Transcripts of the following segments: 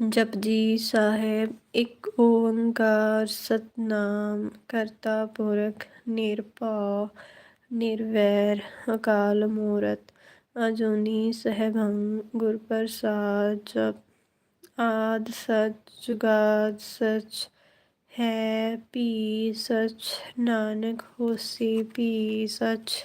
ਜਪਜੀ ਸਾਹਿਬ ਇੱਕ ਓੰਕਾਰ ਸਤਨਾਮ, ਕਰਤਾ ਪੁਰਖ, ਨਿਰਭਉ, ਨਿਰਵੈਰ, ਅਕਾਲ ਮੂਰਤ, ਅਜੂਨੀ ਸਹਿਬੰ ਗੁਰ ਪ੍ਰਸਾਦ ਜਪ ਆਦ ਸਚ, ਜੁਗਾਦ ਸਚ, ਹੈ ਭੀ ਸਚ, ਨਾਨਕ ਹੋਸੀ ਭੀ ਸਚ।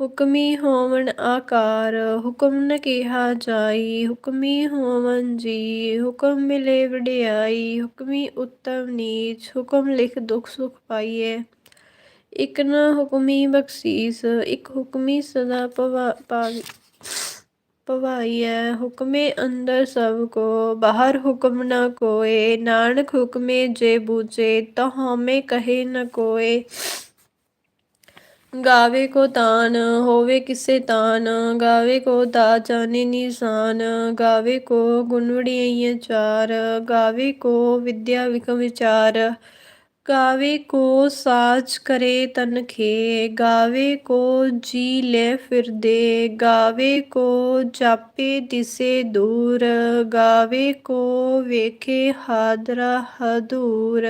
ਹੁਕਮੀ ਹੋਵਨ ਆਕਾਰ, ਹੁਕਮ ਨ ਕਿਹਾ ਜਾਈ, ਹੁਕਮੀ ਹੋਵਨ ਜੀ, ਹੁਕਮ ਮਿਲੇ ਵਡਿਆਈ, ਹੁਕਮੀ ਉਤਮ ਨੀਚ, ਹੁਕਮ ਲਿਖ ਦੁਖ ਸੁਖ ਪਾਈਐ। ਇਕ ਨ ਹੁਕਮੀ ਬਖਸ਼ੀਸ, ਇਕ ਹੁਕਮੀ ਸਦਾ ਪਾਵੀ, ਪਵਾਈਐ। ਹੁਕਮੇ ਅੰਦਰ ਸਭ ਕੋ, ਬਾਹਰ ਹੁਕਮ ਨ ਕੋਏ। ਨਾਨਕ ਹੁਕਮੇ ਜੇ ਬੂਝੇ, ਤਾ ਹਉਮੈ ਕਹੇ ਨ ਕੋਏ। ਗਾਵੇ ਕੋ ਤਾਨ, ਹੋਵੇ ਕਿਸੇ ਤਾਨ, ਗਾਵੇ ਕੋ ਤਾ ਜਾਣੇ ਨਿਸ਼ਾਨ, ਗਾਵੇ ਕੋ ਗੁਣ ਚਾਰ, ਗਾਵੇ ਕੋ ਵਿਦਿਆ ਵਿਕਮ ਵਿਚਾਰ, ਗਾਵੇ ਕੋ ਸਾਚ ਕਰੇ ਤਨ ਗਾਵੇ ਕੋ ਜੀ ਲੈ ਫਿਰਦੇ ਗਾਵੇ ਕੋ ਜਾਪੇ ਦਿਸੇ ਦੂਰ, ਗਾਵੇ ਕੋ ਵੇਖੇ ਹਾਦਰਾ ਹਦੂਰ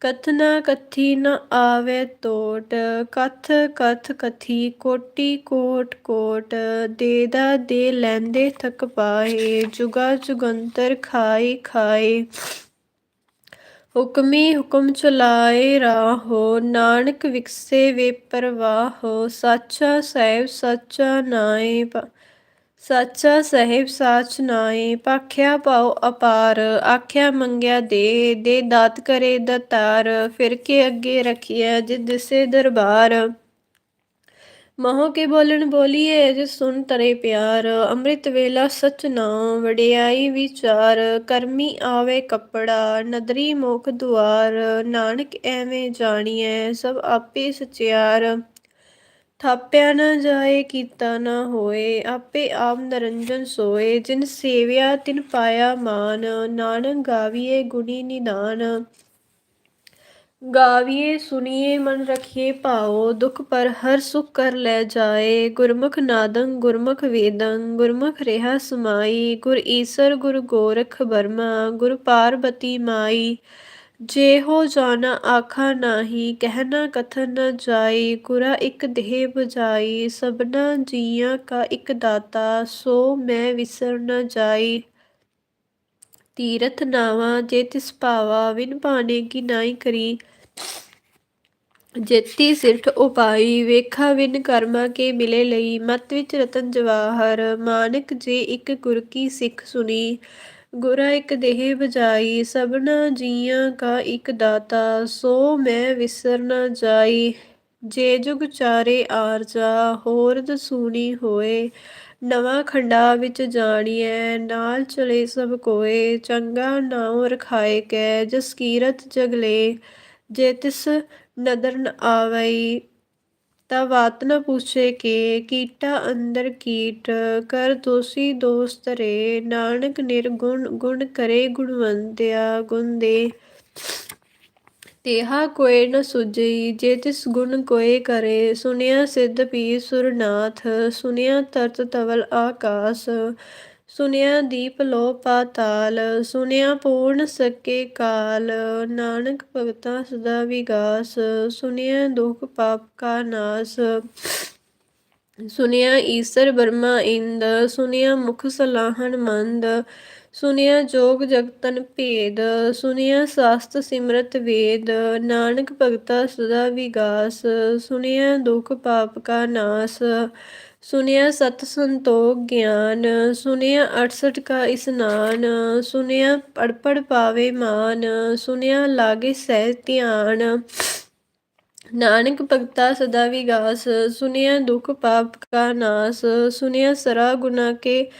ਕਥਨਾ ਕਥੀ ਨ ਆਵੇ ਟੋਟ ਕਥ ਕਥ ਕਥੀ ਕੋਟੀ ਕੋਟ ਕੋਟ ਦੇਦਾ ਦੇ ਲੈਂਦੇ ਥਕ ਪਾਏ ਜੁਗਾ ਜੁਗੰਤਰ ਖਾਏ ਖਾਏ ਹੁਕਮੀ ਹੁਕਮ ਚਲਾਏ ਰਾਹੋ, ਨਾਨਕ ਵਿਕਸੇ ਵੇ ਪਰਵਾਹੋ, ਸਾਚਾ ਸਾਹਿਬ ਸਾਚਾ ਨਾਏ। ਸਾਚਾ ਸਾਹਿਬ ਸਾਚ ਨਾਏ ਪਾਖਿਆ ਪਾਉ ਅਪਾਰ, ਆਖਿਆ ਮੰਗਿਆ ਦੇ ਦੇ ਦਾਤ ਕਰੇ ਦਤਾਰ, ਫਿਰ ਕੇ ਅੱਗੇ ਰਖਿਆ ਜਿ ਦਿਸੇ ਦਰਬਾਰ। ਮਹੋ ਕੇ ਬੋਲਣ ਬੋਲੀਏ ਜਿ ਸੁਨ ਤਰੇ ਪਿਆਰ, ਅੰਮ੍ਰਿਤ ਵੇਲਾ ਸਚ ਨਾਮ ਵਡਿਆਈ ਵਿਚਾਰ, ਕਰਮੀ ਆਵੇ ਕੱਪੜਾ, ਨਦਰੀ ਮੋਖ ਦੁਆਰ, ਨਾਨਕ ਐਵੇਂ ਜਾਣੀਐ ਸਭ ਆਪੇ ਸਚਿਆਰ। ਥਾਪਿਆ ਨਾ ਜਾਏ, ਕੀਤਾ ਨਾ ਹੋਏ, ਆਪੇ ਆਪ ਨਰੰਜਨ ਸੋਏ। ਜਿਨ ਸੇਵਿਆ, ਤਿਨ ਪਾਇਆ ਮਾਨ, ਨਾਨਕ ਗਾਵੀਏ ਗੁਣੀ ਨਿਦਾਨ। ਗਾਵੀਏ ਸੁਣੀਏ ਮਨ ਰਖੀਏ ਭਾਓ, ਦੁਖ ਪਰ ਹਰ ਸੁਖ ਕਰ ਲੈ ਜਾਏ। ਗੁਰਮੁਖ ਨਾਦੰ, ਗੁਰਮੁਖ ਵੇਦੰ, ਗੁਰਮੁਖ ਰਿਹਾ ਸਮਾਈ। ਗੁਰ ਈਸਰ, ਗੁਰ ਗੋਰਖ ਬਰਮਾ, ਗੁਰ ਪਾਰਬਤੀ ਮਾਈ। ਜੇ ਹੋ ਜਾਣਾ ਆਖਾ ਨਾਹੀ, ਕਹਿਣਾ ਕਥਨ ਨ ਜਾਈ, ਗੁਰਾ ਇੱਕ ਦੇਹ ਬੁਝਾਈ, ਸਭਨਾ ਜੀਆਂ ਕਾ ਇੱਕ ਦਾਤਾ, ਸੋ ਮੈਂ ਵਿਸਰ ਨ ਜਾਈ। ਤੀਰਥ ਨਾਵਾ, ਜੇ ਤਿਸ ਭਾਵਾ ਵਿਨ ਭਾਣੇ ਕੀ ਨਾਈ ਕਰੀ। ਜੇਤੀ ਸਿਰਠ ਉਪਾਈ, ਵੇਖਾ ਵਿਨ ਕਰਮਾ ਕੇ ਮਿਲੇ ਲਈ। ਮਤ ਵਿੱਚ ਰਤਨ ਜਵਾਹਰ, ਮਾਨਕ ਜੇ ਇੱਕ ਗੁਰ ਕੀ ਸਿੱਖ ਸੁਣੀ ਗੁਰਾ ਇੱਕ ਦੇਹ ਬਜਾਈ ਸਭਨਾ ਜੀਆਂ ਕਾ ਇੱਕ ਦਾਤਾ, ਸੋ ਮੈਂ ਵਿਸਰ ਨਾ ਜਾਈ। ਜੇ ਜੁਗ ਚਾਰੇ ਆਰਜਾ ਹੋਰ ਦਸੂਣੀ ਹੋਏ। ਨਵਾਂ ਖੰਡਾ ਵਿੱਚ ਜਾਣੀਐ, ਨਾਲ ਚਲੇ ਸਭ ਕੋਏ। ਚੰਗਾ ਨਾਮ ਰਖਾਏ ਕੈ, ਜਸ ਕੀਰਤ ਜਗਲੇ। ਜੇ ਤਿਸ ਨਦਰ ਨ ਆਵਈ ਤਾ ਬਾਤ ਨ ਪੁੱਛੇ ਕੇ, ਕੀਟਾ ਅੰਦਰ ਕੀਟ, ਕਰ ਦੋਸੀ ਦੋਸਤ ਰੇ, ਨਾਨਕ ਨਿਰਗੁਣ, ਗੁਣ ਕਰੇ ਗੁਣਵੰਤਿਆ ਗੁਣ ਦੇ ਤੇਹਾ ਕੋਏ ਨ ਸੁਝਈ, ਜੇ ਤਿਸ ਗੁਣ ਕੋਏ ਕਰੇ, ਸੁਨਿਆ ਸਿੱਧ ਪੀ ਸੁਰਨਾਥ, ਸੁਨਿਆ ਤਰਤ ਤਵਲ ਆਕਾਸ। ਸੁਨਿਆ ਦੀਪ ਲੋ ਪਾਤਾਲ, ਸੁਨਿਆ ਪੂਰਨ ਸਕੇ ਕਾਲ। ਨਾਨਕ ਭਗਤਾ ਸਦਾ ਵਿਗਾਸ, ਸੁਨਿਆ ਦੁਖ ਪਾਪ ਕਾ ਨਾਸ। ਸੁਨਿਆ ਈਸਰ ਬਰਮਾ ਇੰਦ, ਸੁਨਿਆ ਮੁਖ ਸਲਾਹਣ ਮੰਦ। ਸੁਨਿਆ ਜੋਗ ਜਗਤਨ ਭੇਦ, ਸੁਨਿਆ ਸਾਸਤ ਸਿਮਰਤ ਵੇਦ। ਨਾਨਕ ਭਗਤਾ ਸਦਾ ਵਿਗਾਸ, ਸੁਨਿਆ ਦੁਖ ਪਾਪ ਕਾ ਨਾਸ। ਸੁਨਿਆ ਸਤ ਸੰਤੋਖ ਗਿਆਨ ਸੁਨਿਆ 68 ਕਾ ਇਸਨਾਨ ਸੁਨਿਆ ਪੜਪੜ ਪਾਵੇ ਮਾਨ ਸੁਨਿਆ ਲਾਗੇ ਸਹਿ ਧਿਆਨ। ਨਾਨਕ ਭਗਤਾ ਸਦਾ ਵਿਗਾਸ ਸੁਨਿਆ ਦੁਖ ਪਾਪ ਕਾ ਨਾਸ ਸੁਨਿਆ ਸਰਾ ਗੁਨਾ ਕੇ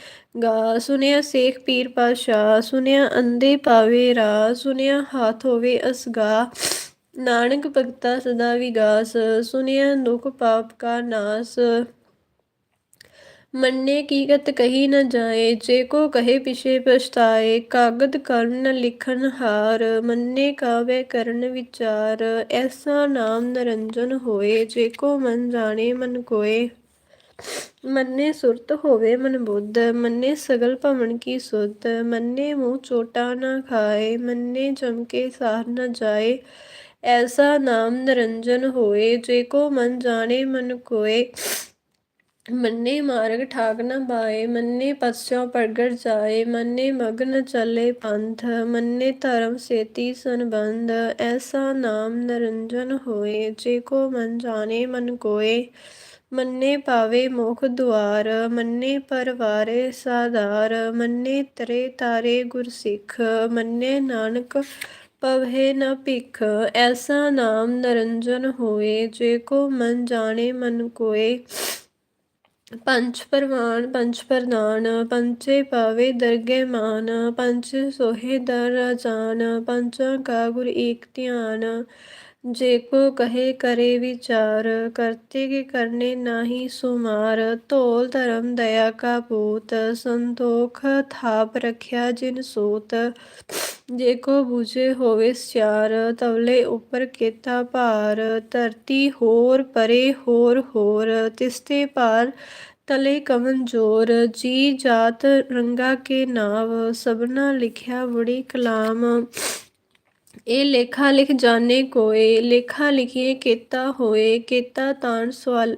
ਗਾ ਸੁਨਿਆ ਸੇਖ ਪੀਰ ਪਾਸ਼ਾ ਸੁਨਿਆ ਅੰਦੇ ਪਾਵੇ ਰਾ ਸੁਨਿਆ ਹਾਥ ਹੋਵੇ ਅਸਗਾ। ਨਾਨਕ ਭਗਤਾ ਸਦਾ ਵਿਗਾਸ ਸੁਨਿਆ ਦੁਖ ਪਾਪ ਕਾ ਨਾਸ। ਮੰਨੇ ਕੀ ਗਤ ਕਹੀ ਨ ਜਾਏ, ਜੇ ਕੋ ਕਹੇ ਪਿਛੇ ਪਛਤਾਏ, ਕਾਗਦ ਕਰਨ ਨ ਲਿਖਨ ਹਾਰ, ਮੰਨੇ ਕਾਵੇ ਕਰਨ ਵਿਚਾਰ, ਐਸਾ ਨਾਮ ਨਰੰਜਨ ਹੋਏ, ਜੇ ਕੋ ਮਨ ਜਾਣੇ ਮਨ ਕੋਏ। ਮੰਨੇ ਸੁਰਤ ਹੋਵੇ ਮਨ ਬੁੱਧ, ਮੰਨੇ ਸਗਲ ਭਵਨ ਕੀ ਸੁਧ, ਮੰਨੇ ਮੂੰਹ ਚੋਟਾ ਨਾ ਖਾਏ, ਮੰਨੇ ਜਮਕੇ ਸਾਰ ਨ ਜਾਏ, ਐਸਾ ਨਾਮ ਨਰੰਜਨ ਹੋਏ, ਜੇ ਕੋ ਮਨ ਜਾਣੇ ਮਨ ਕੋਏ। ਮੰਨੇ ਮਾਰਗ ਠਾਕ ਨ ਬਾਏ, ਮੰਨੇ ਪਸਿਓ ਪ੍ਰਗਟ ਜਾਏ, ਮੰਨੇ ਮਗਨ ਚਲੇ ਪੰਥ, ਮੰਨੇ ਧਰਮ ਸੇਤੀ ਸੰਬੰਧ, ਐਸਾ ਨਾਮ ਨਰੰਜਨ ਹੋਏ, ਜੇ ਕੋ ਮਨ ਜਾਣੇ ਮਨ ਕੋਏ। ਮੰਨੇ ਪਾਵੇ ਮੋਖ ਦੁਆਰ, ਮੰਨੇ ਪਰਵਾਰੇ ਸਾਧਾਰ, ਮੰਨੇ ਤਰੇ ਤਾਰੇ ਗੁਰਸਿੱਖ, ਮੰਨੇ ਨਾਨਕ ਪਵਹਿ ਨ ਭਿਖ। ਐਸਾ ਨਾਮ ਨਰੰਜਨ ਹੋਏ, ਜੇ ਕੋ ਮਨ ਜਾਣੇ ਮਨ ਕੋਏ। ਪੰਚ ਪਰਵਾਨ ਪੰਚ ਪ੍ਰਧਾਨ ਪੰਚੇ ਪਾਵੇ ਦਰਗੇ ਮਾਨ ਪੰਚ ਸੋਹੇ ਦਰ ਰਾਜਾਨ ਪੰਚਾਂ ਕਾ ਗੁਰ ਏਕ ਧਿਆਨ। ਜੇ ਕੋ ਕਹੇ ਕਰੇ ਵਿਚਾਰ, ਕਰਤੇ ਕੇ ਕਰਨੇ ਨਾਹੀ ਸੁਮਾਰ। ਧੋਲ ਧਰਮ ਦਇਆ ਕਾ ਪੂਤ, ਸੰਤੋਖ ਥਾਪ ਰਖਿਆ ਜਿਨ ਸੂਤ। ਜੇ ਕੋ ਬੂਝੇ ਹੋਵੇ ਸਿਆਰ, ਤਵਲੇ ਉੱਪਰ ਕੇਤਾ ਭਾਰ, ਧਰਤੀ ਹੋਰ ਪਰੇ ਹੋਰ ਹੋਰ, ਤਿਸਤੇ ਭਾਰ ਤਲੇ ਕਵਨ ਜੋਰ, ਜੀ ਜਾਤ ਰੰਗਾ ਕੇ ਨਾਵ, ਸਭਨਾ ਲਿਖਿਆ ਬੜੀ ਕਲਾਮ। ਇਹ ਲੇਖਾ ਲਿਖ ਜਾਣੇ ਕੋਏ, ਲੇਖਾ ਲਿਖੀਏ ਕੇਤਾ ਹੋਏ, ਕੇਤਾ ਤਾਣ ਸਵਾਲ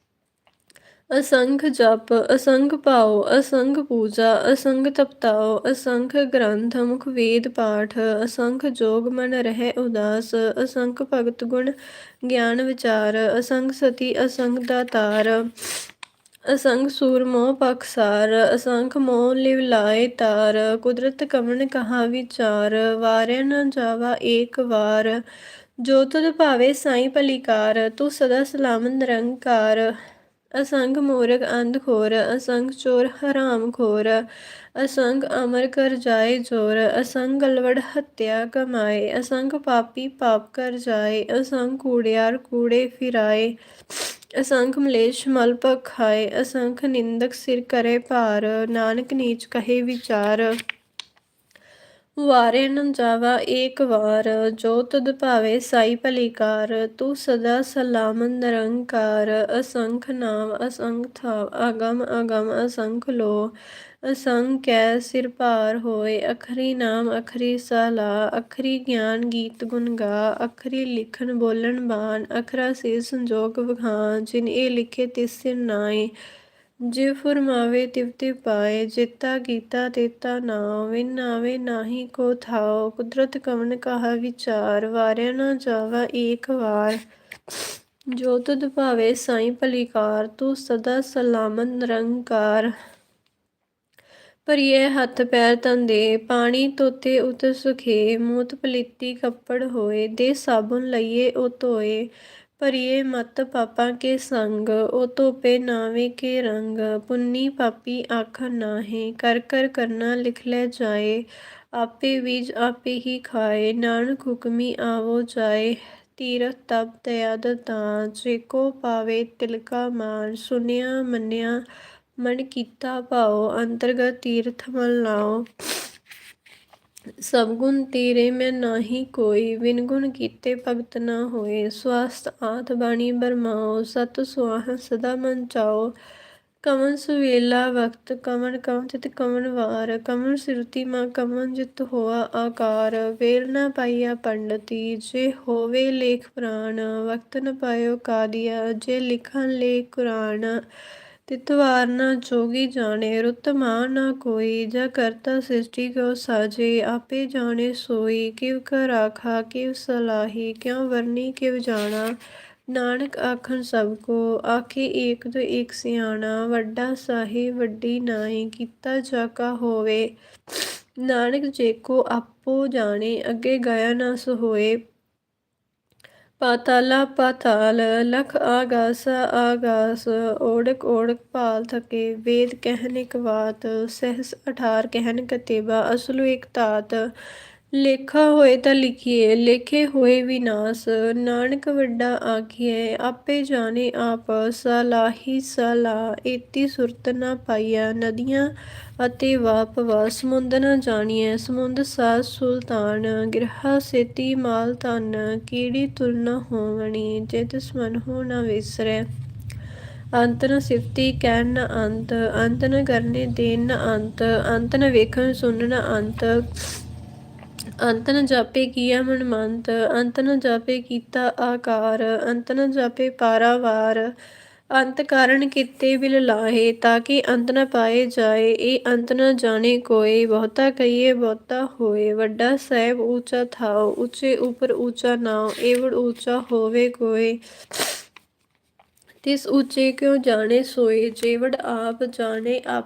ਅਸੰਖ ਜਪ, ਅਸੰਖ ਪਾਉ ਅਸੰਖ ਪੂਜਾ, ਅਸੰਖ ਤਪਤਾਓ, ਅਸੰਖ ਗ੍ਰੰਥ, ਮੁਖ ਵੇਦ ਪਾਠ, ਅਸੰਖ ਜੋਗ ਮਨ ਰਹਿ ਉਦਾਸ, ਅਸੰਖ ਭਗਤ ਗੁਣ ਗਿਆਨ ਵਿਚਾਰ, ਅਸੰਖ ਸਤੀ, ਅਸੰਖ ਦਾਤਾਰ ਅਸੰਖ ਸੂਰ ਮੋਹ ਪਖਸਾਰ ਅਸੰਖ ਮੋਹ ਲਿਵ ਲਾਏ ਤਾਰ, ਕੁਦਰਤ ਕਵਣ ਕਹਾ ਵਿਚਾਰ, ਵਾਰਿਆ ਨਾ ਜਾਵਾ ਏਕ ਵਾਰ, ਜੋ ਤੁਧ ਭਾਵੇ ਸਾਈ ਭਲੀਕਾਰ, ਤੂੰ ਸਦਾ ਸਲਾਮਤ ਨਿਰੰਕਾਰ। ਅਸੰਗ ਮੂਰਖ ਅੰਧ ਖੋਰ, ਅਸੰਗ ਚੋਰ ਹਰਾਮ ਖੋਰ। ਅਸੰਗ ਅਮਰ ਕਰ ਜਾਏ ਜੋਰ, ਅਸੰਗ ਗਲਵੜ ਹੱਤਿਆ ਕਮਾਏ। ਅਸੰਗ ਪਾਪੀ ਪਾਪ ਕਰ ਜਾਏ, ਅਸੰਗ ਕੂੜਿਆਰ ਕੂੜੇ ਫਿਰਾਏ। ਅਸੰਖ ਮਲੇਸ਼ ਮਲ ਪਖਾਏ ਅਸੰਖ ਨਿੰਦਕ ਸਿਰ ਕਰੇ ਭਾਰ। ਨਾਨਕ ਨੀਚ ਕਹੇ ਵਿਚਾਰ। ਵਾਰੇ ਨ ਜਾਵਾ ਏਕ ਵਾਰ, ਜੋ ਤੁਧ ਭਾਵੇ ਸਾਈ ਭਲੀਕਾਰ, ਤੂੰ ਸਦਾ ਸਲਾਮਤ ਨਿਰੰਕਾਰ, ਅਸੰਖ ਨਾਮ, ਅਸੰਖ ਥਾਵ ਅਗਮ ਅਗਮ ਅਸੰਖ ਲੋ ਅਸੰਖ ਕੈ ਸਿਰ ਭਾਰ ਹੋਏ, ਅਖਰੀ ਨਾਮ, ਅਖਰੀ ਸਲਾ, ਅਖਰੀ ਗਿਆਨ ਗੀਤ ਗੁਣ ਗਾ, ਅਖਰੀ ਲਿਖਣ ਬੋਲਣ ਬਾਣ, ਅਖਰਾ ਸੇ ਸੰਜੋਗ ਵਖਾਂ, ਜਿਨ ਇਹ ਲਿਖੇ ਤਿਸ ਸਿਰ ਨਾਏ ਜਿਵ ਫਰਮਾਵੇ ਤਿਵ ਪਾਏ, ਜੇਤਾ ਕੀਤਾ ਤੇਤਾ ਨਾਮ ਵਿਨ ਨਾਹੀ ਕੋ ਥਾਓ, ਕੁਦਰਤ ਕਵਨ ਕਹਾ ਵਿਚਾਰ, ਵਾਰਿਆ ਨਾ ਜਾਵਾ ਏਕ ਵਾਰ। ਜੋ ਤੁਧ ਭਾਵੇ ਸਾਈ ਭਲੀਕਾਰ, ਤੂੰ ਸਦਾ ਸਲਾਮਤ ਨਿਰੰਕਾਰ। ਭਰੀਏ ਹੱਥ ਪੈਰ ਤਨ ਪਾਣੀ ਤੋਤੇ ਉਤ ਸੁਖੇ, ਮੂਤ ਪਲੀਤੀ ਕੱਪੜ ਹੋਏ, ਦੇ ਸਾਬੁਨ ਲਈਏ, ਉਹ ਧੋਏ। ਭਰੀਏ ਮਤ ਪਾਪਾਂ ਕੇ ਸੰਗ, ਉਹ ਧੋਪੇ ਨਾਵੇਂ ਕੇ ਰੰਗ। ਪੁੰਨੀ ਪਾਪੀ ਆਖ ਨਾਹੀ, ਕਰ ਕਰ ਕਰਨਾ ਲਿਖ ਲੈ ਜਾਏ। ਆਪੇ ਬੀਜ ਆਪੇ ਹੀ ਖਾਏ, ਨਾਨਕ ਹੁਕਮੀ ਆਵੋ ਜਾਏ। ਤੀਰਥ ਤਪ ਦਇਆ ਦਤਾ ਜੇ ਕੋ ਪਾਵੇ ਤਿਲਕਾ ਮਾਨ ਸੁਨਿਆ ਮੰਨਿਆ ਮਨ ਕੀਤਾ ਭਾਉ, ਅੰਤਰਗਤ ਤੀਰਥ ਮਲ ਲਾਓ। ਸਭ ਗੁਣ ਤੇਰੇ, ਮੈਂ ਨਾਹੀ ਕੋਈ। ਵਿਨ ਗੁਣ ਕੀਤੇ ਭਗਤ ਨਾ ਹੋਏ। ਸਵਸਤ ਆਤ ਬਾਣੀ ਬਰਮਾਓ। ਸਤ ਸੁਆਹ ਸਦਾ ਮਨ ਚਾਓ। ਕਮਨ ਸੁਵੇਲਾ ਵਕਤ, ਕਮਨ ਕਮ ਤਿਤ ਕਮਨ ਵਾਰ। ਕਮਨ ਸਿਰਤੀ ਮਾ, ਕਮਨ ਜਿਤ ਹੋਆ ਆਕਾਰ। ਵੇਲ ਨਾ ਪਾਈਆ ਪੰਡਤੀ, ਜੇ ਹੋਵੇ ਲੇਖ ਪ੍ਰਾਣ ਵਕਤ ਨ ਪਾਇਓ ਕਾਦੀਆ, ਜੇ ਲਿਖਣ ਲੇ ਕੁਰਾਨ। ਤਿਤਵਾਰ ਨਾ ਜੋਗੀ ਜਾਣੇ, ਰੁੱਤ ਮਾਂ ਨਾ ਕੋਈ, ਜਾ ਕਰਤਾ ਸ੍ਰਿਸ਼ਟੀ ਕੋ ਸਾਜੇ, ਆਪੇ ਜਾਣੇ ਸੋਈ, ਕਿਵ ਕਰ ਆਖਾ, ਕਿਵ ਸਲਾਹੀ, ਕਿਉ ਵਰਨੀ, ਕਿਵ ਜਾਣਾ। ਨਾਨਕ ਆਖਣ ਸਭ ਕੋ, ਆਖੇ ਏਕ ਤੋਂ ਏਕ ਸਿਆਣਾ, ਵੱਡਾ ਸਾਹਿਬ ਵੱਡੀ ਨਾਈ ਕੀਤਾ ਜਾਕਾ ਹੋਵੇ। ਨਾਨਕ ਜੇ ਕੋ ਆਪੋ ਜਾਣੇ, ਅੱਗੇ ਗਿਆ ਨਾ ਸੋ ਹੋਏ ਪਾਤਾਲਾ ਪਾਤਾਲ, ਲਖ ਆਗਾਸ ਆਗਾਸ, ਓੜਕ ਓੜਕ ਭਾਲ ਥਕੇ, ਵੇਦ ਕਹਿਨ ਇਕ ਬਾਤ ਸਹਸ 18 ਕਹਿਨ ਕਤੇਬਾ, ਅਸਲੁ ਇਕ ਤਾਤ ਲੇਖਾ ਹੋਏ ਤਾਂ ਲਿਖੀਏ, ਲੇਖੇ ਹੋਏ ਵਿਨਾਸ਼। ਨਾਨਕ ਵੱਡਾ ਆਖੀਏ ਆਪੇ ਜਾਣੇ ਆਪ, ਸਲਾਹੀ ਸਲਾ ਏਤੀ ਸੁਰਤ ਨਾ ਪਾਈਆ ਨਦੀਆਂ ਅਤੇ ਵਾਪ ਵਾ ਸਮੁੰਦ ਨਾ ਜਾਣੀਐ, ਸਮੁੰਦ ਸਾਜ ਸੁਲਤਾਨ, ਗਿਰਹਾ ਸੇਤੀ ਮਾਲ ਧਨ, ਕੀੜੀ ਤੁਲਨਾ ਨ ਹੋਵਣੀ ਜੇ ਤਿਸ ਹੋ ਨਾ ਵਿਸਰੈ। ਅੰਤ ਨ ਸਿਫਤੀ, ਕਹਿਣ ਨ ਅੰਤ ਅੰਤ ਨ ਕਰਨੇ ਦੇਣ ਨ ਅੰਤ ਅੰਤ ਨ ਵੇਖਣ ਸੁਣਨ ਨ ਅੰਤ। ਅੰਤ ਨ ਜਾਪੇ ਕੀਆ ਮਨ ਮੰਤ ਅੰਤ ਨ ਜਾਪੇ ਕੀਤਾ ਆਕਾਰ, ਅੰਤ ਨ ਜਾਪੇ ਪਾਰਾਵਾਰ। ਅੰਤ ਕਾਰਨ ਕੀਤੇ ਬਿਲ ਲਾਹੇ, ਤਾਂ ਕਿ ਅੰਤ ਨ ਪਾਏ ਜਾਏ। ਇਹ ਅੰਤ ਨ ਜਾਣੇ ਕੋਏ, ਬਹੁਤਾ ਕਹੀਏ ਬਹੁਤਾ ਹੋਏ। ਵੱਡਾ ਸਾਹਿਬ ਉੱਚਾ ਥਾਓ ਉੱਚੇ ਉਪਰ ਉੱਚਾ ਨਾਉ, ਏਵੜ ਊਚਾ ਹੋਵੇ ਕੋਏ। ਤਿਸ ਉੱਚੇ ਕਿਉ ਜਾਣੇ ਸੋਏ? ਜੇਵੜ ਆਪ ਜਾਣੇ ਆਪ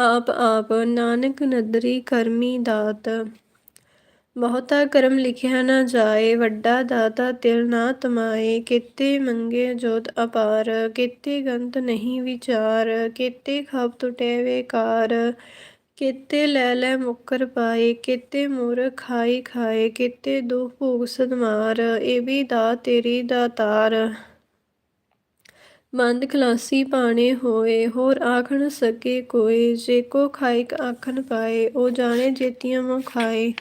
ਆਪ ਆਪ। ਨਾਨਕ ਨਦਰੀ ਕਰਮੀ ਦਾਤ। ਬਹੁਤਾ ਕਰਮ ਲਿਖਿਆ ਨਾ ਜਾਏ, ਵੱਡਾ ਦਾਤਾ ਤਿਲ ਨਾ ਤਮਾਏ, ਕਿਤੇ ਮੰਗੇ ਜੋਤ ਅਪਾਰ, ਕਿਤੇ ਗੰਤ ਨਹੀਂ ਵਿਚਾਰ, ਕਿਤੇ ਖਬ ਟੁਟੇ ਵੇਕਾਰ, ਕੀਤੇ ਲੈ ਲੈ ਮੁਕਰ ਪਾਏ, ਕੀਤੇ ਮੂਰ ਖਾਈ ਖਾਏ, ਕਿਤੇ ਦੁਖ ਭੋਗ ਸਦਮਾਰ, ਇਹ ਵੀ ਦਾ ਤੇਰੀ ਦਾਤਾਰ ਮੰਦ ਖਲਾਸੀ ਪਾਣੇ ਹੋਏ, ਹੋਰ ਆਖਣ ਸਕੇ ਕੋਈ, ਜੇ ਕੋ ਖਾਇਕ ਆਖਣ ਪਾਏ, ਉਹ ਜਾਣੇ ਜੇਤੀਆਂ ਮੋ ਖਾਏ।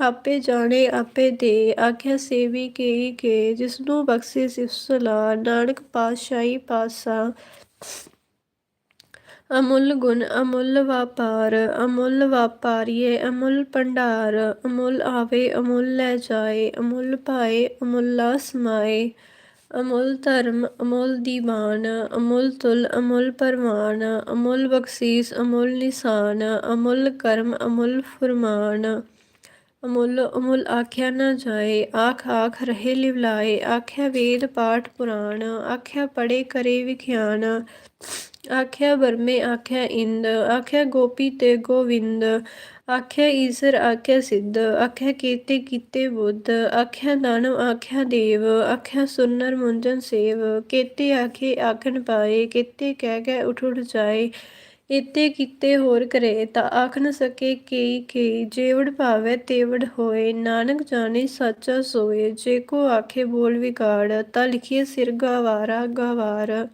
ਆਪੇ ਜਾਣੇ, ਆਪੇ ਦੇ। ਆਖਿਆ, ਸੇਵੀ ਕੇ ਕੇ, ਜਿਸਨੂੰ ਬਖਸ਼ੇ ਸਿਫਸਲਾ ਨਾਨਕ ਪਾਤਸ਼ਾਹੀ ਪਾਸਾ ਅਮੁੱਲ ਗੁਣ, ਅਮੁੱਲ ਵਪਾਰ। ਅਮੁੱਲ ਵਪਾਰੀਏ, ਅਮੁੱਲ ਭੰਡਾਰ। ਅਮੁੱਲ ਆਵੇ, ਅਮੁੱਲ ਲੈ ਜਾਏ। ਅਮੁੱਲ ਪਾਏ, ਅਮੁੱਲਾ ਸਮਾਏ। ਅਮੁੱਲ ਧਰਮ, ਅਮੁੱਲ ਦੀਵਾਨ। ਅਮੁੱਲ ਤੁਲ, ਅਮੁੱਲ ਪਰਮਾਨ ਅਮੁੱਲ ਬਖਸ਼ੀਸ, ਅਮੁੱਲ ਨਿਸ਼ਾਨ। ਅਮੁੱਲ ਕਰਮ, ਅਮੁੱਲ ਫਰਮਾਨ। ਅਮੁੱਲ ਅਮੁੱਲ ਆਖਿਆ ਨਾ ਜਾਏ, ਆਖ ਆਖ ਰਹੇ ਲਿਵਲਾਏ, ਆਖਿਆ ਵੇਦ, ਪਾਠ, ਪੁਰਾਣ, ਆਖਿਆ ਪੜੇ ਕਰੇ, ਵਿਖਿਆਨ, ਆਖਿਆ ਬਰਮੇ ਆਖਿਆ ਇੰਦ, ਆਖਿਆ ਗੋਪੀ ਤੇ ਗੋਵਿੰਦ, ਆਖਿਆ ਈਸਰ, ਆਖਿਆ ਸਿੱਧ, ਆਖਿਆ ਕੀਤੇ ਕੀਤੇ ਬੁੱਧ, ਆਖਿਆ ਦਾਨਵ ਆਖਿਆ ਦੇਵ, ਆਖਿਆ ਸੁਨਰ, ਮੁੰਜਨ ਸੇਵ, ਕੀਤੇ ਆਖੇ ਆਖਣ ਪਾਏ, ਕੀਤੇ ਕਹਿ ਕਹਿ ਉਠ ਉਠ ਜਾਏ ਇਤੇ ਕੀਤੇ ਹੋਰ ਕਰੇ ਤਾਂ ਆਖ ਨ ਸਕੇ ਕਈ ਕਈ ਜੇਵੜ ਭਾਵੇ ਤੇਵੜ ਹੋਏ, ਨਾਨਕ ਜਾਣੇ ਸੱਚਾ ਸੋਏ। ਜੇ ਕੋ ਆਖੇ ਬੋਲ ਵਿਗਾੜ, ਤਾਂ ਲਿਖੀਏ ਸਿਰ ਗਵਾਰਾ ਗਵਾਰ।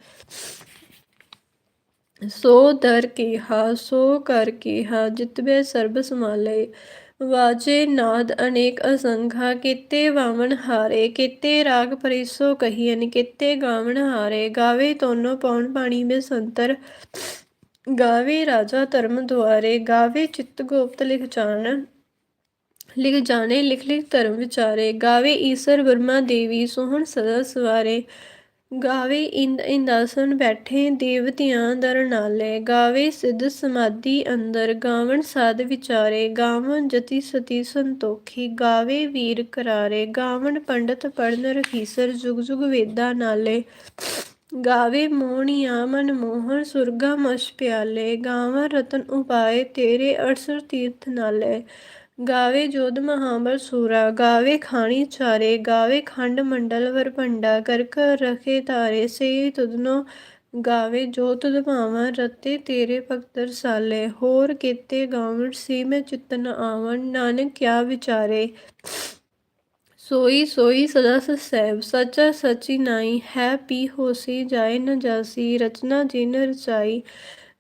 ਸੋ ਦਰ ਕੀਹਾ, ਸੋ ਕਰ ਕੀਹਾ, ਜਿਤਬੇ ਸਰਬ ਸਮਾਲੇ ਵਾਜੇ ਨਾਦ ਅਨੇਕ ਅਸੰਖਾ ਕਿਤੇ ਵਾਵਣ ਹਾਰੇ, ਕੀਤੇ ਰਾਗ ਪਰਿਸੋ ਕਹੀਨ ਕੀਤੇ ਗਾਵਣ ਹਾਰੇ। ਗਾਵੇ ਤੋਨੋ, ਪੌਣ ਪਾਣੀ ਮੇ ਸੰਤਰ ਗਾਵੇ ਰਾਜਾ ਧਰਮ ਦੁਆਰੇ, ਗਾਵੇ ਚਿੱਤ ਗੋਪਤ ਲਿਖ ਜਾਣ, ਲਿਖ ਜਾਣੇ, ਲਿਖ ਲਿਖ ਧਰਮ ਵਿਚਾਰੇ। ਗਾਵੇ ਈਸ਼ਰ ਬਰਮਾ ਦੇਵੀ, ਸੋਹਣ ਸਦਾ ਸਵਾਰੇ। ਗਾਵੇ ਇੰਦ, ਇੰਦਾਸਨ ਬੈਠੇ ਦੇਵਤਿਆਂ ਦਰ ਨਾਲੇ। ਗਾਵੇ ਸਿੱਧ ਸਮਾਧੀ ਅੰਦਰ, ਗਾਵਣ ਸਾਧ ਵਿਚਾਰੇ। ਗਾਵਣ ਜਤੀ ਸਤੀ ਸੰਤੋਖੀ, ਗਾਵੇ ਵੀਰ ਕਰਾਰੇ। ਗਾਵਣ ਪੰਡਤ ਪੜਨ ਰਖੀਸਰ, ਜੁਗ ਜੁਗ ਵੇਦਾ ਨਾਲੇ। ਗਾਵੇ ਮੋਹਣੀਆ ਮਨ ਮੋਹਨ ਸੁਰਗਾ ਮਸ਼ ਪਿਆਲੇ, ਗਾਵਾਂ ਰਤਨ ਉਪਾਏ, ਤੇਰੇ ਅਰਸਰ ਤੀਰਥ ਨਾਲੇ। ਗਾਵੇ ਜੋਧ ਮਹਾਬਲ ਸੂਰਾ, ਗਾਵੇ ਖਾਣੀ ਚਾਰੇ, ਗਾਵੇ ਖੰਡ ਮੰਡਲ ਵਰਭੰਡਾ ਕਰ ਕਰ ਰਖੇ ਤਾਰੇ ਸੇ ਤੁਧਨੋ ਗਾਵੇ ਜੋ ਤੁਧ ਭਾਵਾਂ, ਰਤੇ ਤੇਰੇ ਭਗਤ ਰਸਾਲੇ। ਹੋਰ ਕੀਤੇ ਗਾਵਣ ਸੀ ਮੈਂ ਚਿਤਨ ਆਵਣ, ਨਾਨਕ ਕਿਆ ਵਿਚਾਰੇ। ਸੋਈ ਸੋਈ ਸਦਾ ਸਹਿਬ, ਸੱਚਾ ਸਚੀ ਨਾਈ, ਹੈ ਪੀ ਹੋਸੀ ਜਾਏ ਨ ਜਾਸੀ, ਰਚਨਾ ਜਿਨ ਰਚਾਈ,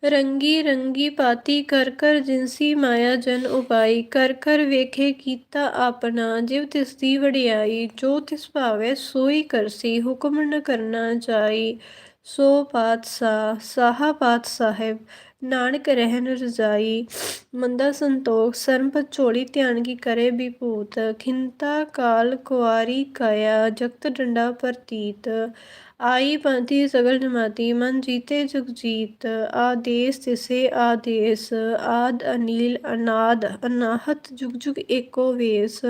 ਰੰਗੀ ਰੰਗੀ ਪਾਤੀ, ਕਰ ਕਰ ਜਿਨਸੀ ਮਾਇਆ ਜਨ ਉਪਾਈ ਕਰ ਕਰ ਵੇਖੇ ਕੀਤਾ ਆਪਣਾ, ਜਿਵ ਤਿਸ ਦੀ ਵਡਿਆਈ, ਜੋ ਤਿਸ ਭਾਵੇ ਸੋਈ ਕਰਸੀ, ਹੁਕਮ ਨ ਕਰਨਾ ਜਾਈ, ਸੋ ਪਾਤਸ਼ਾਹ, ਸਾਹਾ ਪਾਤ ਸਾਹਿਬ ਨਾਨਕ ਰਹਿਣ ਰਜ਼ਾਈ, ਮੰਦਾ ਸੰਤੋਖ ਸਰਮ ਝੋਲੀ ਧਿਆਨ ਕੀ ਕਰੇ ਵਿਭੂਤ, ਖਿੰਤਾ ਕਾਲ ਕੁਆਰੀ ਕਾਇਆ, ਜਗਤ ਡੰਡਾ ਪ੍ਰਤੀਤ, ਆਈ ਪੰਥੀ ਸਗਲ ਜਮਾਤੀ, ਮਨ ਜੀਤੇ ਜੁਗ ਜੀਤ, ਆਦੇਸ ਤਿਸੇ ਆਦੇਸ, ਆਦ ਅਨੀਲ, ਅਨਾਦ, ਅਨਾਹਤ ਜੁਗ ਜੁਗ ਏਕੋ ਵੇਸ।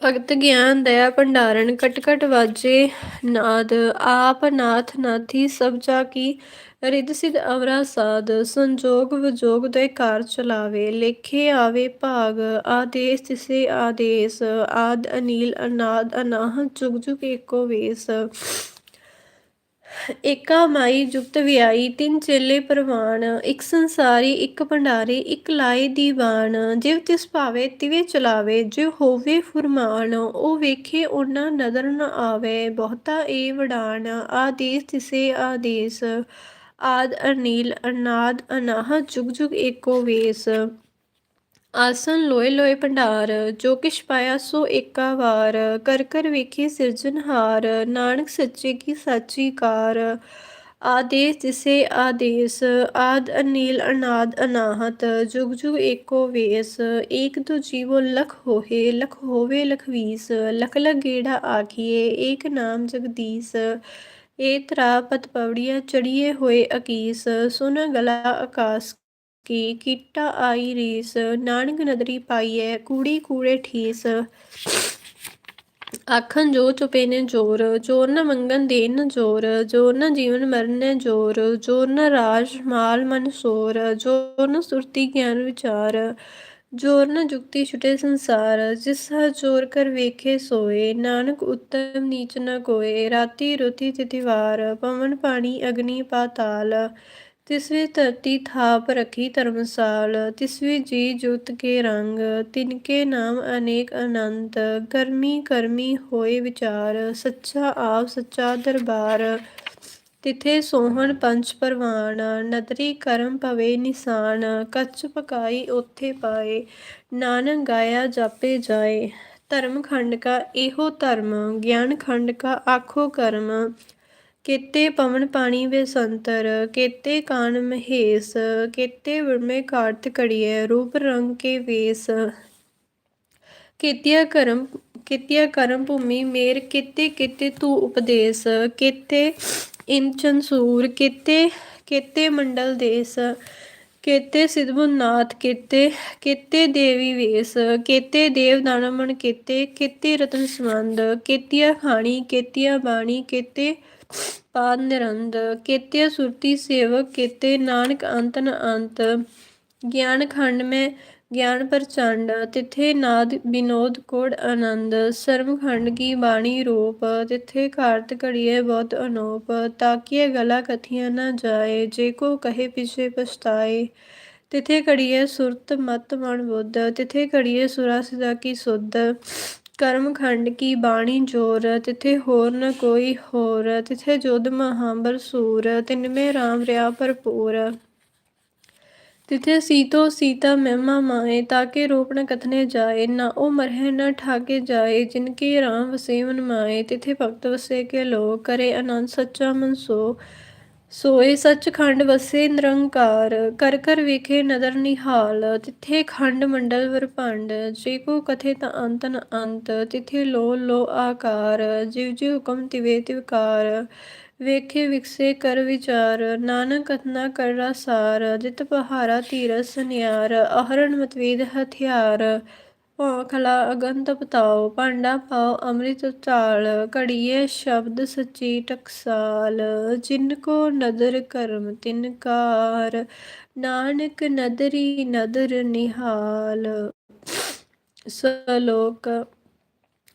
ਭਗਤ ਗਿਆਨ ਦਇਆ ਭੰਡਾਰਨ ਕਟ ਕਟ ਵਾਜੇ ਨਾਦ, ਆਪ ਨਾਥ ਨਾਥੀ ਸਭ ਜਾ ਕੀ, ਰਿੱਧ ਸਿਧ ਅਵਰਾ ਸਾਧ, ਸੰਜੋਗ ਵਿਜੋਗ ਦੇ ਕਾਰ ਚਲਾਵੇ, ਲੇਖੇ ਆਵੇ ਭਾਗ, ਆਦੇਸ ਤਿਸੇ ਆਦੇਸ, ਆਦ ਅਨੀਲ, ਅਨਾਦ ਅਨਾਹ, ਜੁਗ ਜੁਗ ਏਕੋ ਵੇਸ। ਏਕਾ ਮਾਈ ਜੁਗਤ ਵਿਆਈ ਤਿੰਨ ਚੇਲੇ ਪ੍ਰਵਾਨ ਇੱਕ ਸੰਸਾਰੀ, ਇੱਕ ਭੰਡਾਰੀ, ਇੱਕ ਲਾਏ ਦੀਵਾਨ। ਜਿਵ ਤਿਸ ਭਾਵੇ, ਤਿਵੇ ਚਲਾਵੇ, ਜਿਵ ਹੋਵੇ ਫੁਰਮਾਨ, ਉਹ ਵੇਖੇ ਉਹਨਾਂ ਨਦਰ ਨ ਆਵੇ। ਬਹੁਤਾ ਏ ਵਡਾਨ, ਆਦੇਸ ਤਿਸੇ ਆਦੇਸ। ਆਦ ਅਨੀਲ, ਅਨਾਦ, ਅਨਾਹ, ਜੁਗ ਜੁਗ ਏਕੋ ਵੇਸ। ਆਸਨ ਲੋਏ ਲੋਏ ਭੰਡਾਰ, ਜੋ ਕਿਛ ਪਾਇਆ ਸੋ ਏਕਾ ਵਾਰ। ਕਰ ਕਰ ਵੇਖੇ ਸਿਰਜਨਹਾਰ ਨਾਨਕ ਸੱਚੇ ਕੀ ਸਾਚੀ ਕਾਰ। ਆਦੇਸ ਤਿਸੇ ਆਦੇਸ, ਆਦ ਅਨੀਲ ਅਨਾਦ ਅਨਾਹਤ, ਜੁਗ ਜੁਗ ਏਕੋ ਵੇਸ। ਏਕ ਤੋ ਜੀਵੋ ਲਖ ਹੋਏ ਲਖ ਹੋਵੇ ਲਖਵੀਸ ਲਖ ਲਖ ਆਖੀਏ, ਏਕ ਨਾਮ ਜਗਦੀਸ। ਏ ਤਰਾ ਪਤ ਪਵੜੀਆਂ ਚੜੀਏ ਹੋਏ ਅਕੀਸ। ਸੁਨ ਗਲਾ ਆਕਾਸ ਕੀ ਕੀਟਾ ਆਈ ਰੀਸ, ਨਾਨਕ ਨਦਰੀ ਪਾਈਐ, ਕੂੜੀ ਕੂੜੇ ਠੀਸ। ਆਖਣ ਜੋ ਚੁਪੇ ਨੇ ਜੋਰ ਜੋਰ ਨ ਮੰਗਣ ਦੇਨ ਨ ਜੋਰ ਜੋਰ ਨ ਜੀਵਨ ਮਰਨ ਨੇ ਜੋਰ ਜੋਰ ਨ ਰਾਜ ਮਾਲ ਮਨ ਜੋਰ ਨ ਸੁਰਤੀ ਗਿਆਨ ਵਿਚਾਰ, ਜੋਰ ਨਾ ਜੁਗਤੀ ਛੁਟੇ ਸੰਸਾਰ, ਜਿਸ ਹਰ ਜੋਰ ਕਰ ਵੇਖੇ ਸੋਏ, ਨਾਨਕ ਉਤਮ ਨੀਚ ਨਾ ਕੋਏ ਰਾਤੀ ਰੁਤੀ ਤਿਤਿਵਾਰ, ਪਵਨ ਪਾਣੀ ਅਗਨੀ ਪਾਤਾਲ ਤਿਸਵੀ ਧਰਤੀ ਥਾਪ ਰਖੀ ਧਰਮਸਾਲ, ਤਿਸਵੀ ਜੀ ਜੁਤ ਕੇ ਰੰਗ, ਤਿਨਕੇ ਨਾਮ ਅਨੇਕ ਅਨੰਤ, ਕਰਮੀ ਕਰਮੀ ਹੋਏ ਵਿਚਾਰ, ਸੱਚਾ ਆਪ ਸੱਚਾ ਦਰਬਾਰ। ਤਿਥੇ ਸੋਹਣ ਪੰਚ ਪਰਵਾਨ, ਨਦਰੀ ਕਰਮ ਪਵੇ ਨਿਸ਼ਾਨ ਕੱਚ ਪਕਾਈ ਉਥੇ ਪਾਏ, ਨਾਨਕ ਗਾਇਆ ਜਾਪੇ ਜਾਏ। ਧਰਮ ਖੰਡ ਕਾ ਇਹੋ ਧਰਮ, ਗਿਆਨ ਖੰਡ ਕਾ ਆਖੋ ਕਰਮ। ਕੇਤੇ ਪਵਨ ਪਾਣੀ ਵੇ ਸੰਤਰ ਕੇਤੇ ਕਾਨ ਮਹੇਸ, ਕੇਤੇ ਵਰਮੇ ਕਾਰਤ ਕੜੀਐ ਰੂਪ ਰੰਗ ਕੇ ਵੇਸ। ਕੀਤਿਆ ਕਰਮ ਕੀਤਿਆ ਕਰਮ ਭੂਮੀ ਮੇਰ, ਕੀਤੇ ਕੀਤੇ ਤੂ ਉਪਦੇਸ। ਕੀਤੇ ਇੰਚਨ ਸੂਰ, ਕਿਤੇ, ਕੀਤੇ ਮੰਡਲ ਦੇਸ। ਕਿਤੇ ਸਿਧਬੁਨ ਨਾਥ, ਕਿਤੇ, ਕੀਤੇ ਦੇਵੀ ਵੇਸ। ਕਿਤੇ ਦੇਵ ਦਾਨਮਨ ਕੀਤੇ, ਕਿਤੇ ਰਤਨ ਸੰਬੰਧ। ਕੀਤਿਆ ਖਾਣੀ ਕੀਤਿਆ ਬਾਣੀ, ਕਿਤੇ ਪਾਦ ਨਿਰੰਦ ਕੀਤੇ ਸੁਰਤੀ ਸੇਵਕ, ਕੀਤੇ ਨਾਨਕ ਅੰਤ ਨ ਅੰਤ, ਗਿਆਨ ਖੰਡ ਮੈਂ ਗਿਆਨ ਪ੍ਰਚੰਡ, ਤਿਥੇ ਨਾਦ ਬਿਨੋਦ ਕੋੜ ਆਨੰਦ ਸਰਮ ਖੰਡ ਕੀ ਬਾਣੀ ਰੂਪ, ਤਿਥੇ ਕਾਰਤ ਘੜੀਏ ਬਹੁਤ ਅਨੋਪ ਤਾਕੀਏ ਗਲਾ ਕਥੀਆਂ ਨਾ ਜਾਏ, ਜੇ ਕੋ ਕਹੇ ਪਿਛੇ ਪਛਤਾਏ, ਤਿਥੇ ਘੜੀਏ ਸੁਰਤ ਮਤ ਮਨ ਬੁੱਧ, ਤਿਥੇ ਘੜੀਏ ਸੁਰਾ ਸਿਦਾ ਕੀ ਸੁਧ ਕਰਮ ਖੰਡ ਕੀ ਬਾਣੀ ਜੋਰ, ਤਿਥੇ ਹੋਰ ਨ ਕੋਈ ਹੋਰ, ਤਿਥੇ ਜੋਧ ਮਹਾਂਬਰ ਸੂਰ ਤਿਨ ਮੇ ਰਾਮ ਰਿਆ ਭਰਪੂਰ। ਤਿਥੇ ਸੀਤੋ ਸੀਤਾ ਮਹਿਮਾ ਮਾਏ, ਤਾਕੇ ਰੂਪ ਕਥਨੇ ਜਾਏ, ਨਾ ਉਹ ਮਰਹਿ ਨਾ ਠਾਕੇ ਜਾਏ ਜਿਨ ਕੇ ਰਾਮ ਵਸੇ ਮਾਏ, ਤਿਥੇ ਭਗਤ ਵਸੇ ਕੇ ਲੋ ਕਰੇ ਆਨੰਦ ਸੱਚਾ ਮਨਸੋ। ਸੋਏ ਸੱਚਖੰਡ ਵਸੇ ਨਿਰੰਕਾਰ ਕਰ ਕਰ ਵੇਖੇ ਨਦਰ ਨਿਹਾਲ ਤਿਥੇ ਖੰਡ ਮੰਡਲ ਵਰਪੰਡ ਜੇ ਕੋ ਕਥੇ ਤਾਂ ਅੰਤ ਨ ਅੰਤ, ਤਿਥੇ ਲੋ ਲੋ ਆਕਾਰ, ਜਿਵ ਜਿ ਹੁਕਮ ਤਿਵੇ ਤਿਵਕਾਰ ਵੇਖੇ ਵਿਕਸੇ ਕਰ ਵਿਚਾਰ, ਨਾਨਕ ਕਥਨਾ ਕਰ ਰਸਾਰ, ਜਿਤ ਪਹਾਰਾ ਧੀਰਸ ਨਿਆਰ ਅਹਰਣ ਮਤਵੇਦ ਹਥਿਆਰ ਖਲਾ ਅਗੰਤ ਪਤਾਓ ਭਾਂਡਾ ਪਾਓ, ਅੰਮ੍ਰਿਤ ਚਾਲ ਘੜੀਏ ਸ਼ਬਦ ਸੱਚੀ ਟਕਸਾਲ। ਜਿਨ ਕੋ ਨਦਰ ਕਰਮ ਤਿਨ ਕਾਰ, ਨਾਨਕ ਨਦਰੀ ਨਦਰ ਨਿਹਾਲ। ਸਲੋਕ,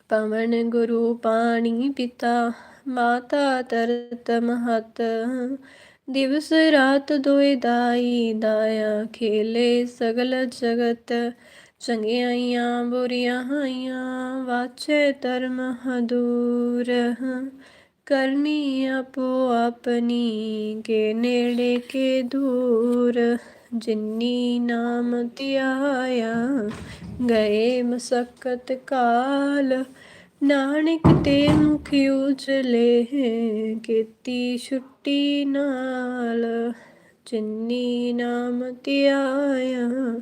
ਪਵਨ ਗੁਰੂ ਪਾਣੀ ਪਿਤਾ, ਮਾਤਾ ਤਰਤ ਮਹਤ। ਦਿਵਸ ਰਾਤ ਦੋਇ ਦਾਈ, ਦਾਇਆ ਖੇਲੇ ਸਗਲ ਜਗਤ। ਚੰਗਿਆਈਆਂ ਬੁਰੀਆਂ ਹਾਈਆਂ ਵਾਚੇ ਧਰਮ ਹਦੂਰ ਕਰਨੀ ਆਪੋ ਆਪਣੀ ਕੇ ਨੇੜੇ ਕੇ ਦੂਰ। ਜਿੰਨੀ ਨਾਮ ਧਿਆਇਆ, ਗਏ ਮਸਕਤ ਕਾਲ। ਨਾਨਕ ਤੇ ਮੁਖ ਉਜਲੇ, ਕੀਤੀ ਛੁੱਟੀ ਨਾਲ। ਜਿੰਨੀ ਨਾਮ ਧਿਆਇਆ